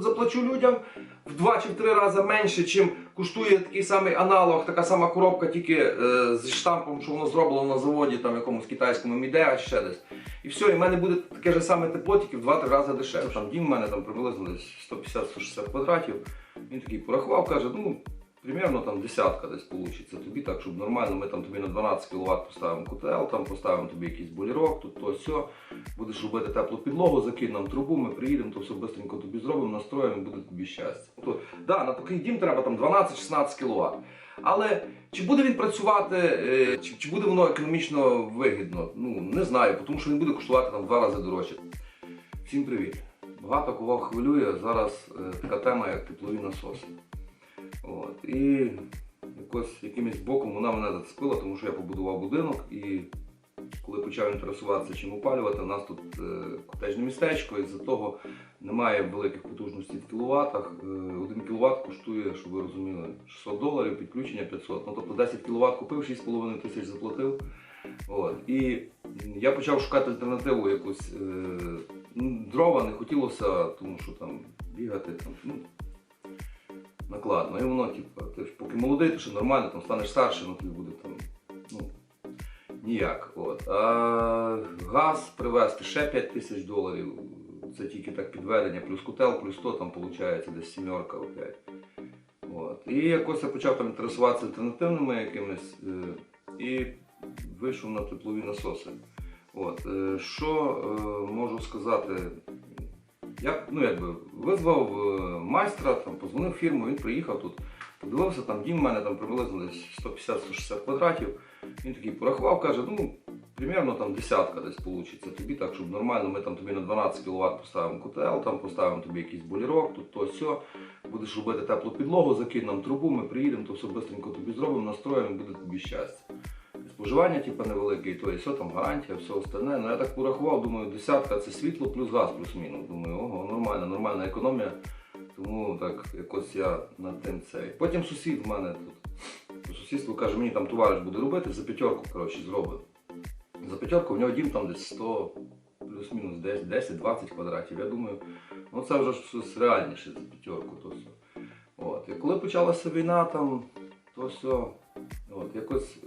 Заплачу людям в два чи в три рази менше, чим коштує такий самий аналог, така сама коробка, тільки е, зі штампом, що воно зроблено на заводі, там якомусь китайському міде, а ще десь. І все, і в мене буде таке ж саме тепло, тільки в два-три рази дешевше. Там дім в мене там приблизно десь 150-160 квадратів. Він такий порахував, каже, ну. Примерно там десятка десь получиться тобі, так щоб нормально, ми там тобі на 12 кВт поставимо котел, там поставимо тобі якийсь болірок, тут то все. Будеш робити теплу підлогу, закинь трубу, ми приїдемо, то все швидко тобі зробимо, настроїмо і буде тобі щастя. Тобто, да, на такий дім треба там 12-16 кВт. Але чи буде він працювати, е, чи, чи буде воно економічно вигідно? Ну не знаю, тому що він буде коштувати там два рази дорожче. Всім привіт! Багато кого хвилює зараз е, така тема, як теплові насоси. От. І якось якимось боком вона мене зацепила, тому що я побудував будинок і коли почав інтересуватися, чим опалювати, у нас тут е, котежне містечко, і з-за того немає великих потужностей в кіловатах. Е, 1 кВт коштує, щоб ви розуміли, 600 доларів, підключення 500. Ну, тобто 10 кВт купив, 6,5 тисяч заплатив. От. І я почав шукати альтернативу якусь. Е, ну, дрова не хотілося, тому що там бігати. Там, ну, накладно. І воно, типу, ти поки молодий, ти ще нормально, там станеш старше, ну тобі буде там. Ну, ніяк. От. А газ привезти ще 5 тисяч доларів. Це тільки так підведення, плюс котел, плюс то там виходить десь сімерка опять. От. І якось я почав там інтересуватися альтернативними якимись е, і вийшов на теплові насоси. От. е, Що е, можу сказати? Я ну, якби, визвав е, майстра, там, позвонив фірму, він приїхав тут, подивився, там дім в мене там приблизно десь 150-160 квадратів. Він такий порахував, каже, ну, примерно там десятка десь вийде тобі, так, щоб нормально, ми там тобі на 12 кВт поставимо котел, там поставимо тобі якийсь болірок, тут то все. Будеш робити теплу підлогу, закинь нам трубу, ми приїдемо, то все швидко тобі зробимо, настроїмо, буде тобі щастя. Споживання типу, невелике, то і все, там гарантія, все остальне. Ну я так порахував, думаю, десятка це світло плюс газ, плюс-мінус. Думаю, ого, нормальна, нормальна економія. Тому так якось я над тим цей. Потім сусід в мене тут. По сусідству каже, мені там товариш буде робити, за п'ятерку, коротше, зробить. За п'ятерку в нього дім там десь 100, плюс-мінус десь 10-20 квадратів. Я думаю, ну це вже щось реальніше за п'ятерку. То все. От. І коли почалася війна, там, то все, от, якось.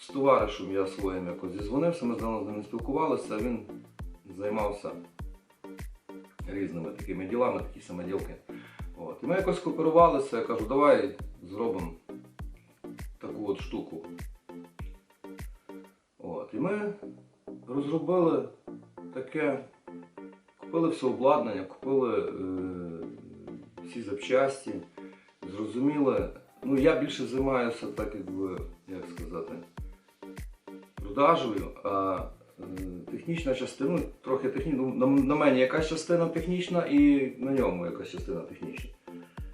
З товаришем я своїм якось зізвонився, ми давно з ним спілкувалися, він займався різними такими ділами, такі самоділки. От. І ми якось кооперувалися, я кажу, давай зробимо таку от штуку. От. І ми розробили таке, купили все обладнання, купили е, всі запчасті, зрозуміли. Ну, я більше займаюся так, якби, як сказати, продажею, а технічна частина, ну, трохи технічна, ну, на, мені якась частина технічна і на ньому якась частина технічна.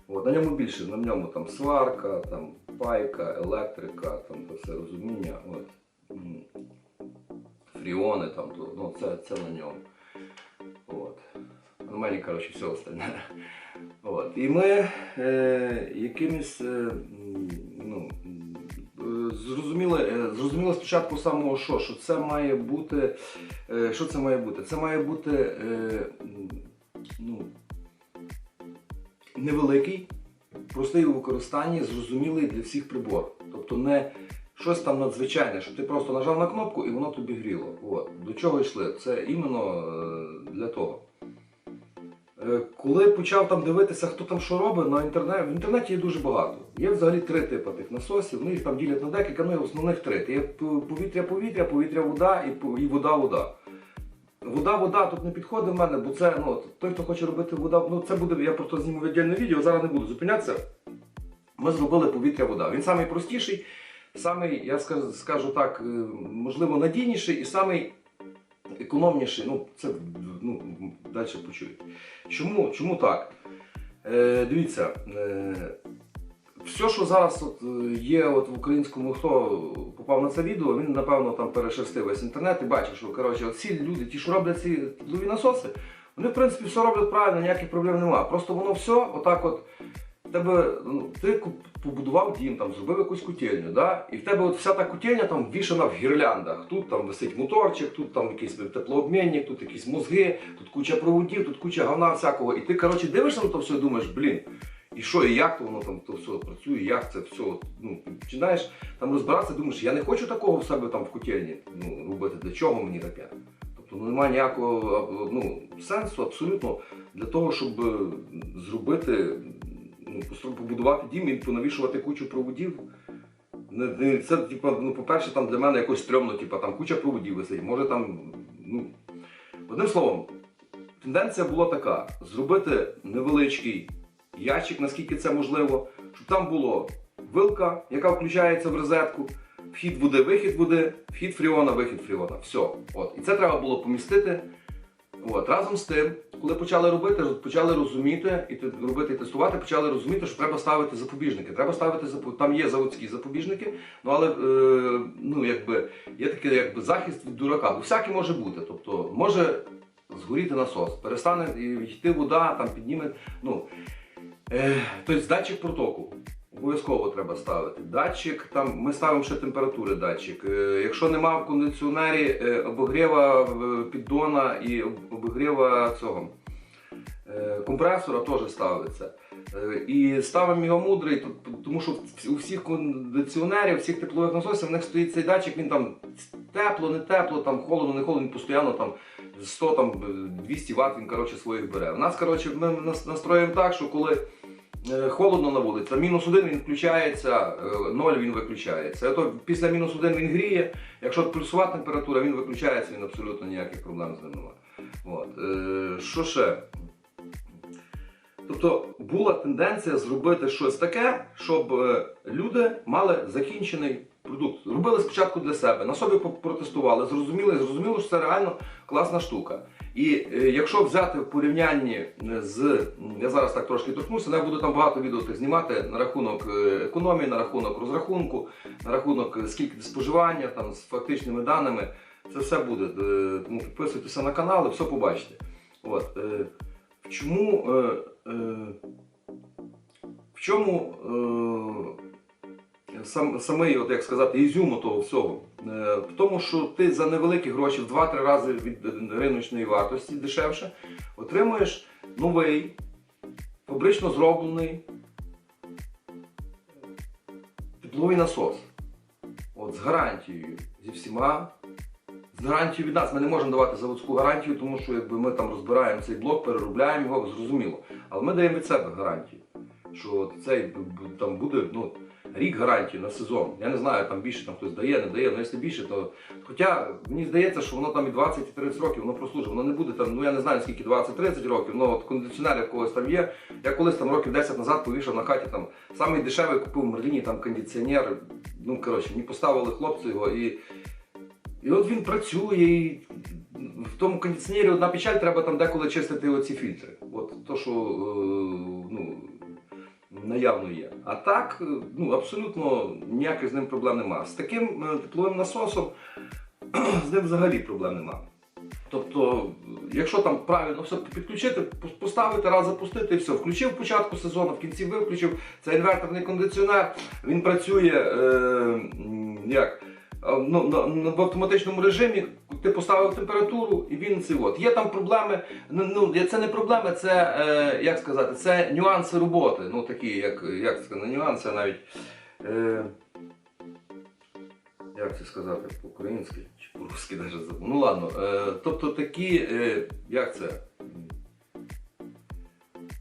От, на ньому більше, на ньому там сварка, там пайка, електрика, там то все розуміння. От. Фріони, там, то, ну, це, це на ньому. От. На мені, коротше, все остальне. От. І ми е, якимось е, ну, зрозуміли, е, зрозуміли спочатку самого що, що це має бути. Е, що це має бути? Це має бути е, ну, невеликий, простий у використанні, зрозумілий для всіх прибор. Тобто не щось там надзвичайне, що ти просто нажав на кнопку і воно тобі гріло. От. До чого йшли? Це іменно для того. Е, Коли почав там дивитися, хто там що робить, на інтернеті, в інтернеті є дуже багато. Є взагалі три типи тих насосів, вони їх там ділять на декілька, ну основних три. Є повітря-повітря, повітря-вода і вода-вода. Вода-вода тут не підходить в мене, бо це ну, той, хто хоче робити вода, ну це буде, я про то зніму віддільне відео, зараз не буду зупинятися. Ми зробили повітря-вода. Він самий простіший, самий, я скажу, скажу так, е, можливо, надійніший і самий економніший. Ну, це ну, далі почуєте. Чому, чому так? Е, дивіться, е, все, що зараз от, е, є от в українському, хто попав на це відео, він напевно там перешерстив весь інтернет і бачив, що коротше, ці люди, ті, що роблять ці теплові насоси, вони в принципі все роблять правильно, ніяких проблем немає. Просто воно все отак от тебе ну, ти побудував дім, там зробив якусь котельню, да? і в тебе от вся та котельня там вішана в гірляндах. Тут там висить моторчик, тут там якийсь теплообмінник, тут якісь мозги, тут куча проводів, тут куча говна всякого. І ти коротше дивишся на то все і думаєш, блін. І що, і як то воно там то все працює, як це все. Ну, починаєш там розбиратися, думаєш, я не хочу такого в себе там в котельні ну, робити. Для чого мені таке? Тобто ну, немає ніякого ну, сенсу абсолютно для того, щоб е, зробити, ну, побудувати дім і понавішувати кучу проводів. Це, типу, ну, по-перше, там для мене якось стрьомно, типу, там куча проводів висить. Може там. Ну, одним словом, тенденція була така: зробити невеличкий ящик, наскільки це можливо, щоб там було вилка, яка включається в розетку, вхід води, вихід води, вхід фріона, вихід фріона. Все. От. І це треба було помістити. От. Разом з тим, коли почали робити, почали розуміти і робити і тестувати, почали розуміти, що треба ставити запобіжники. Треба ставити там є заводські запобіжники, ну але е, ну, якби, є такий якби, захист від дурака. Бо всяке може бути. Тобто може згоріти насос, перестане йти вода, там підніме. Ну, е, тобто датчик протоку. Обов'язково треба ставити. Датчик, там ми ставимо ще температури датчик. Е, якщо нема в кондиціонері е, обогріва е, піддона і об- обогріва цього компресора теж ставиться. І ставимо його мудрий, тому що у всіх кондиціонерів, у всіх теплових насосів, в них стоїть цей датчик, він там тепло, не тепло, там холодно, не холодно, він постійно там 100 там 200 Вт він коротше своїх бере. У нас коротше ми настроїмо так, що коли холодно на вулиці, мінус один він включається, е, ноль він виключається. А то після мінус один він гріє. Якщо плюсова температура, він виключається, він абсолютно ніяких проблем з ним немає. Е, Що ще? Тобто була тенденція зробити щось таке, щоб е, люди мали закінчений продукт. Робили спочатку для себе, на собі протестували, зрозуміли, зрозуміло, що це реально класна штука. І е, якщо взяти в порівнянні е, з я зараз так трошки торкнуся, я буду там багато відео знімати на рахунок е, економії, на рахунок розрахунку, на рахунок скільки споживання, там з фактичними даними. Це все буде. Тому підписуйтеся на канал і все побачите. От, чому, в чому сам, самий, от як сказати, ізюм того всього? Е, в тому, що ти за невеликі гроші в 2-3 рази від риночної вартості дешевше отримуєш новий, фабрично зроблений тепловий насос. От, з гарантією, зі всіма. З гарантією від нас ми не можемо давати заводську гарантію, тому що якби ми там розбираємо цей блок, переробляємо його, зрозуміло. Але ми даємо від себе гарантію, що цей там буде ну, рік гарантії на сезон. Я не знаю, там більше там хтось дає, не дає, але якщо більше, то. Хоча мені здається, що воно там і 20 і 30 років воно прослужить. Воно не буде там, ну я не знаю скільки 20-30 років, але от кондиціонер в когось там є. Я колись там років 10 назад повішав на хаті там самий дешевий купив в Мерліні там кондиціонер. Ну коротше, мені поставили хлопці його і. І от він працює, і в тому кондиціонері одна печаль, треба там деколи чистити оці фільтри. От то, що е, наявно є. А так, е, ну абсолютно ніяких з ним проблем немає. З таким е, тепловим насосом з ним взагалі проблем нема. Тобто, якщо там правильно все підключити, поставити, раз запустити і все. Включив початку сезону, в кінці виключив. Це інверторний кондиціонер, він працює е, як? А, Ну, в автоматичному режимі ти поставив температуру і він це от. Є там проблеми. Ну, ну це не проблеми, це е, як сказати, це нюанси роботи. Ну такі, як, як це нюанси, навіть. Е, як це сказати по-українськи чи по-русски навіть забув. Ну ладно. Е, тобто такі, е, як це?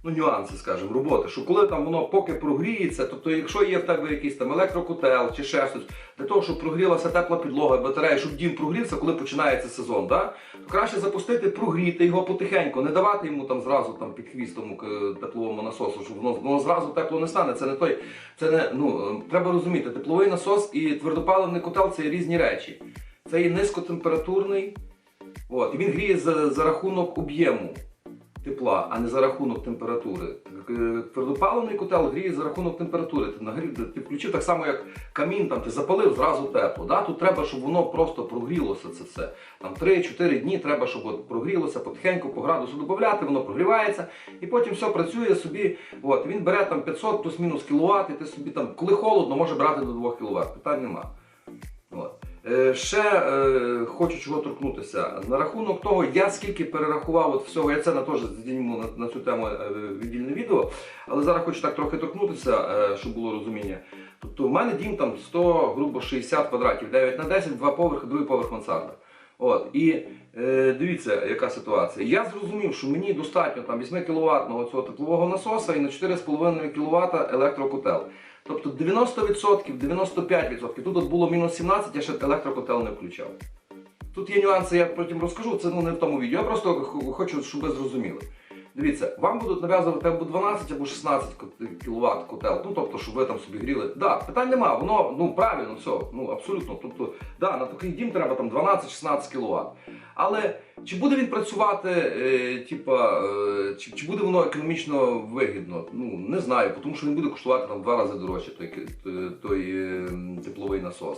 Ну, нюанси, скажімо, роботи, що коли там воно поки прогріється, тобто, якщо є в тебе якийсь там електрокотел чи ще щось, для того, щоб прогрілася тепла підлога, батарея, щоб дім прогрівся, коли починається сезон, да? то краще запустити, прогріти його потихеньку, не давати йому там зразу там під хвіст тому е, тепловому насосу, щоб воно, воно зразу тепло не стане. Це не той, це не ну е, треба розуміти, тепловий насос і твердопаливний котел це різні речі. Це є низькотемпературний, от, і він гріє за, за рахунок об'єму. Тепла, а не за рахунок температури. Е, Твердопаливний котел гріє за рахунок температури. Ти нагрів, ти включив так само, як камін, там ти запалив зразу тепло. Да? Тут треба, щоб воно просто прогрілося це все. Там 3-4 дні треба, щоб от прогрілося потихеньку по градусу додати, воно прогрівається, і потім все працює собі. От, він бере там 500 плюс-мінус кіловат, і ти собі там, коли холодно, може брати до 2 кВт. Питань нема. Е, ще е, хочу чого торкнутися. На рахунок того, я скільки перерахував от всього, я це на теж зніму на, на цю тему е, віддільне відео, але зараз хочу так трохи торкнутися, е, щоб було розуміння. Тобто в мене дім там 100, грубо 60 квадратів, 9 на 10, два поверхи, другий поверх мансарда. От, і е, дивіться, яка ситуація. Я зрозумів, що мені достатньо там 8 кВт цього теплового насоса і на 4,5 кВт електрокотел. Тобто 90%, 95%. Тут от було мінус 17, я ще електрокотел не включав. Тут є нюанси, я потім розкажу, це ну, не в тому відео. Я просто хочу, щоб ви зрозуміли. Дивіться, вам будуть нав'язувати або 12, або 16 кВт котел. Ну тобто, щоб ви там собі гріли. Да, питань нема, воно ну правильно, все, ну абсолютно. Тобто, да, на такий дім треба там 12-16 кВт. Але чи буде він працювати, е, типа, е, чи, чи буде воно економічно вигідно? Ну не знаю, тому що він буде коштувати там два рази дорожче той, той, той е, тепловий насос.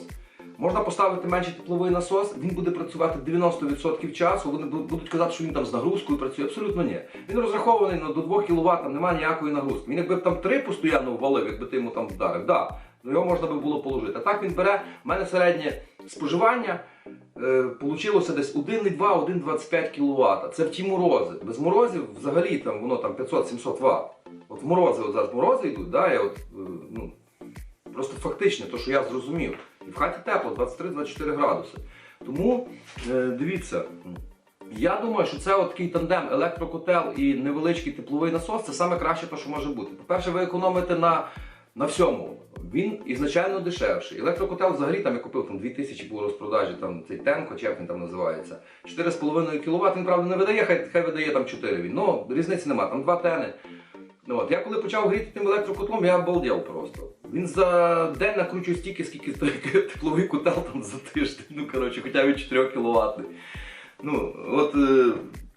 Можна поставити менший тепловий насос, він буде працювати 90% часу. Вони будуть казати, що він там з нагрузкою працює. Абсолютно ні. Він розрахований на до 2 кВт, там немає ніякої нагрузки. Він якби там 3 постійно ввалив, якби ти йому там вдарив, да, ну його можна би було положити. А так він бере, в мене середнє споживання е, получилося десь 1,2, 1,25 кВт. Це в ті морози. Без морозів взагалі там воно там 500-700 Вт. От морози, от зараз морози йдуть, да, я от, е, ну, просто фактично, то, що я зрозумів. І в хаті тепло, 23-24 градуси. Тому е, дивіться, я думаю, що це от такий тандем електрокотел і невеличкий тепловий насос це саме краще, то, що може бути. По-перше, ви економите на, на всьому. Він ізначально дешевший. Електрокотел взагалі там я купив там 2000 по розпродажі, там цей Тенко, чи як він там називається. 4,5 кВт, він правда не видає, хай, хай видає там 4 він. Ну, різниці нема, там 2 тени. Ну, от, я коли почав гріти тим електрокотлом, я обалдів просто. Він за день накручує стільки, скільки тепловий котел там за тиждень. Ну, коротше, хоча він 4 кВт. Ну, от е,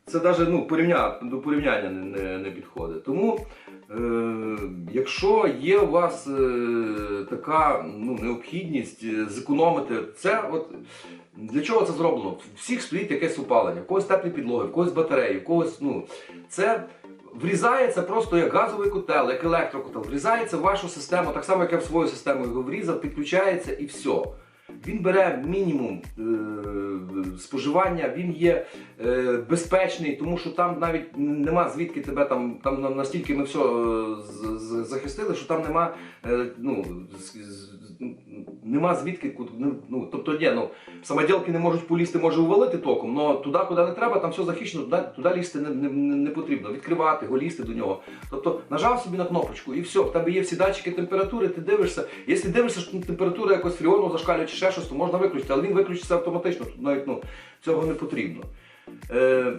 це навіть ну, порівня, до порівняння не, не, не підходить. Тому, е, якщо є у вас е, така ну, необхідність е, зекономити, це от для чого це зроблено? Всіх стоїть якесь опалення, в когось теплі підлоги, в когось батареї, в когось. Ну, це врізається просто як газовий котел, як електрокотел, врізається в вашу систему, так само, як я в свою систему його врізав, підключається і все. Він бере мінімум е, споживання, він є е, безпечний, тому що там навіть нема звідки тебе там, там настільки ми все захистили, що там нема, е, ну, з- нема звідки, куди- ну, ну, тобто ні, ну, самоділки не можуть полізти, може увалити током, але туди, куди не треба, там все захищено, туди, туди лізти не, не, не- потрібно, відкривати його, лізти до нього. Тобто нажав собі на кнопочку і все, в тебе є всі датчики температури, ти дивишся. Якщо дивишся, що температура якось фріону зашкалює чи ще щось, то можна виключити, але він виключиться автоматично, тут навіть ну, цього не потрібно. Е,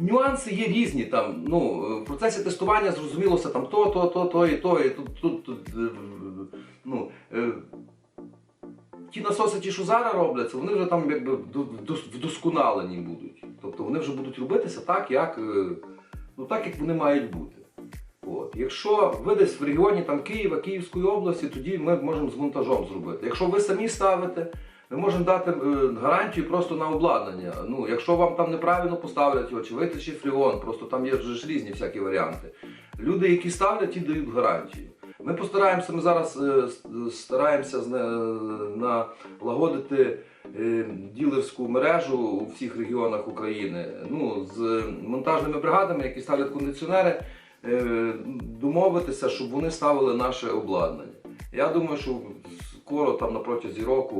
Нюанси є різні там. Ну, в процесі тестування зрозумілося там то, то, то, то і то, і тут, тут, тут е, ну, ті насоси, ті, що зараз робляться, вони вже там якби вдосконалені будуть. Тобто вони вже будуть робитися так, як, е, ну, так, як вони мають бути. От. Якщо ви десь в регіоні там, Києва, Київської області, тоді ми можемо з монтажом зробити. Якщо ви самі ставите, ми можемо дати е, гарантію просто на обладнання. Ну, якщо вам там неправильно поставлять його, чи витече фріон, просто там є ж різні всякі варіанти. Люди, які ставлять, ті дають гарантію. Ми постараємося, ми зараз е, стараємося налагодити е, ділерську мережу у всіх регіонах України. Ну, з монтажними бригадами, які ставлять кондиціонери, е, домовитися, щоб вони ставили наше обладнання. Я думаю, що скоро, там на протязі року,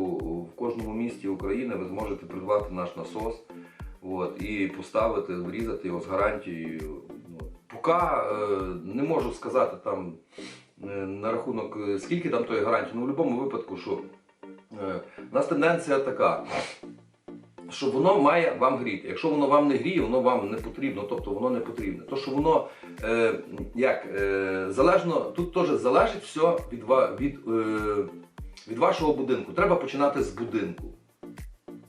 в кожному місті України ви зможете придбати наш насос от, і поставити, врізати його з гарантією. Ну, Поки е, не можу сказати там е, на рахунок, е, скільки там тої гарантії, ну в будь-якому випадку, що е, у нас тенденція така. Що воно має вам гріти. Якщо воно вам не гріє, воно вам не потрібно, тобто воно не потрібне. То, що воно е, як, е, залежно, тут теж залежить все від, від, е, від вашого будинку. Треба починати з будинку.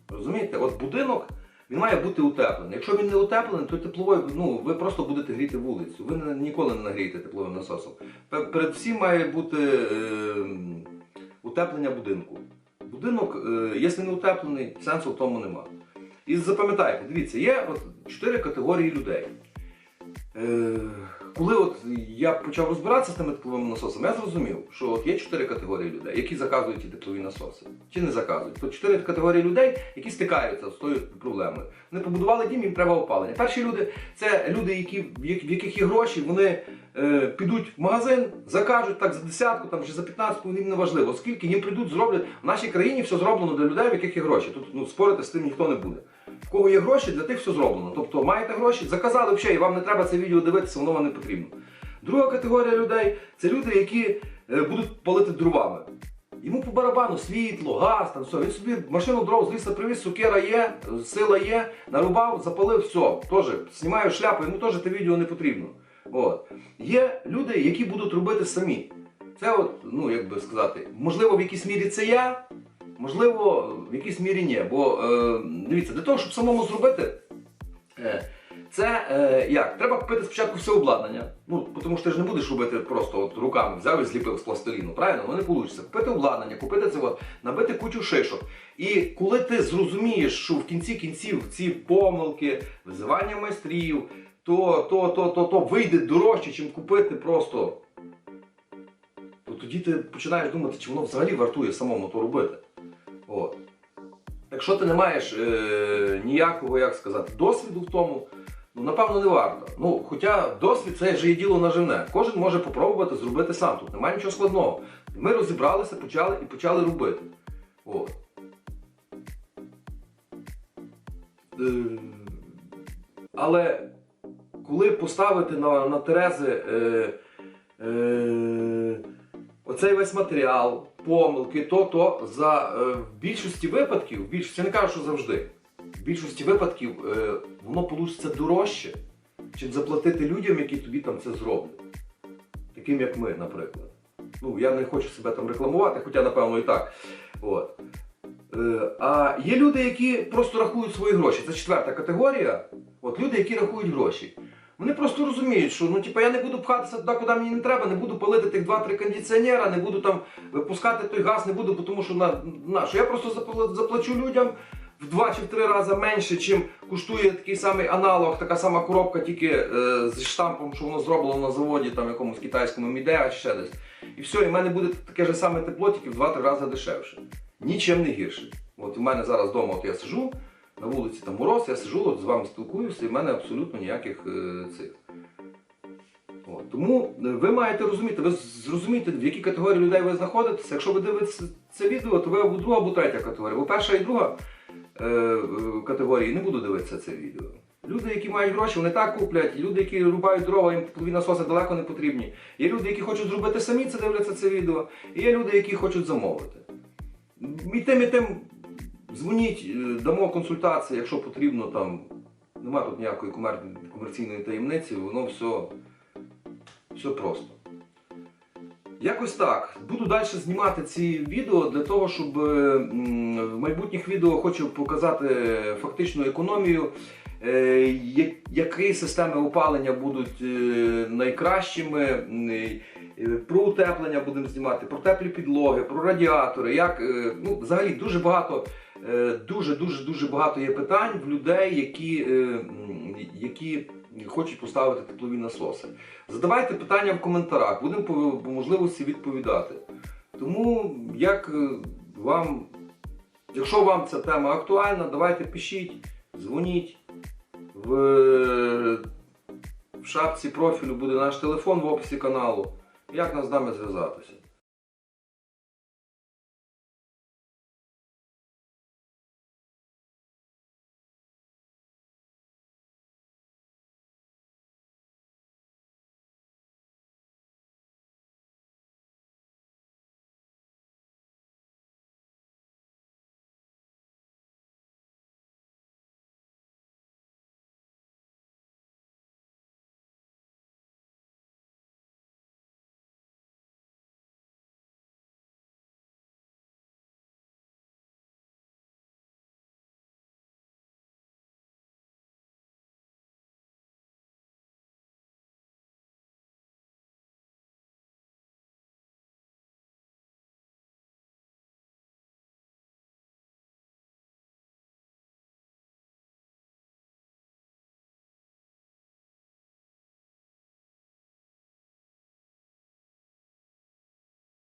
Розумієте? От будинок він має бути утеплений. Якщо він не утеплений, то тепловою, ну, ви просто будете гріти вулицю. Ви ніколи не нагрієте тепловим насосом. Перед всім має бути е, утеплення будинку. Будинок, е, якщо не утеплений, сенсу в тому нема. І запам'ятайте, дивіться, є от чотири категорії людей. Е, коли от я почав розбиратися з тими тепловими насосами, я зрозумів, що от є чотири категорії людей, які заказують ті теплові насоси, чи не заказують. То чотири категорії людей, які стикаються з тою проблемою. Вони побудували дім, їм треба опалення. Перші люди це люди, які, в яких є гроші, вони е, підуть в магазин, закажуть так за десятку там, чи за 15, їм не важливо, оскільки їм прийдуть, зроблять. В нашій країні все зроблено для людей, в яких є гроші. Тут ну, спорити з тим ніхто не буде. В кого є гроші, для тих все зроблено. Тобто маєте гроші, заказали взагалі, і вам не треба це відео дивитися, воно вам не потрібно. Друга категорія людей це люди, які е, будуть палити дровами. Йому по барабану світло, газ, там все. Він собі машину дров з лісу привіз, сукера є, сила є, нарубав, запалив, все. Теж знімаю шляпу, йому теж те відео не потрібно. От. Є люди, які будуть робити самі. Це, от, ну як би сказати, можливо, в якійсь мірі це я, можливо, в якійсь мірі ні. Бо е, дивіться, для того, щоб самому зробити, е, це е, як? Треба купити спочатку все обладнання. Ну, тому що ти ж не будеш робити просто от руками, взяв і зліпив з пластиліну. Правильно? Ну не вийде. Купити обладнання, купити це от, набити кучу шишок. І коли ти зрозумієш, що в кінці кінців ці помилки, визивання майстрів, то, то, то, то, то вийде дорожче, чим купити просто. То тоді ти починаєш думати, чи воно взагалі вартує самому то робити. От. Якщо ти не маєш е, ніякого, як сказати, досвіду в тому, ну напевно не варто. Ну, хоча досвід це вже є діло наживне. Кожен може попробувати зробити сам. Тут немає нічого складного. Ми розібралися, почали і почали робити. От. Е, але коли поставити на, на Терези е, е, оцей весь матеріал, помилки, то, то за е, в більшості випадків, в більшості, я не кажу, що завжди, в більшості випадків е, воно вийде дорожче, чим заплатити людям, які тобі там це зроблять. Таким як ми, наприклад. Ну, я не хочу себе там рекламувати, хоча, напевно, і так. От. Е, а є люди, які просто рахують свої гроші. Це четверта категорія. От люди, які рахують гроші. Вони просто розуміють, що ну, типу, я не буду пхатися туди, куди мені не треба, не буду палити тих 2-3 кондиціонера, не буду там випускати той газ, не буду, тому що на, на що я просто заплачу людям в 2 чи в 3 рази менше, чим коштує такий самий аналог, така сама коробка, тільки е, зі штампом, що воно зроблено на заводі, там якомусь китайському мідеа чи ще десь. І все, і в мене буде таке ж саме тепло, тільки в 2-3 рази дешевше. Нічим не гірше. От у мене зараз вдома от я сижу, на вулиці там мороз, я сижу, от з вами спілкуюся, і в мене абсолютно ніяких е, цих. От. Тому е, ви маєте розуміти, ви зрозумієте, в якій категорії людей ви знаходитеся. Якщо ви дивитеся це відео, то ви або друга, або третя категорія. Бо перша і друга е, категорії не буду дивитися це відео. Люди, які мають гроші, вони так куплять. Люди, які рубають дрова, їм теплові насоси далеко не потрібні. Є люди, які хочуть зробити самі це, дивляться це відео. І є люди, які хочуть замовити. І тим, і тим дзвоніть, е, дамо консультації, якщо потрібно там. Нема тут ніякої комерційної таємниці, воно все, все просто. Якось так. Буду далі знімати ці відео для того, щоб е, в майбутніх відео хочу показати фактичну економію, е, які системи опалення будуть найкращими. Про утеплення будемо знімати, про теплі підлоги, про радіатори. Як, ну, взагалі дуже багато, е, дуже, дуже, дуже багато є питань в людей, які, е, які хочуть поставити теплові насоси. Задавайте питання в коментарях, будемо по, можливості відповідати. Тому як е, вам, якщо вам ця тема актуальна, давайте пишіть, дзвоніть. В, в шапці профілю буде наш телефон в описі каналу. Як нам з нами зв'язатися?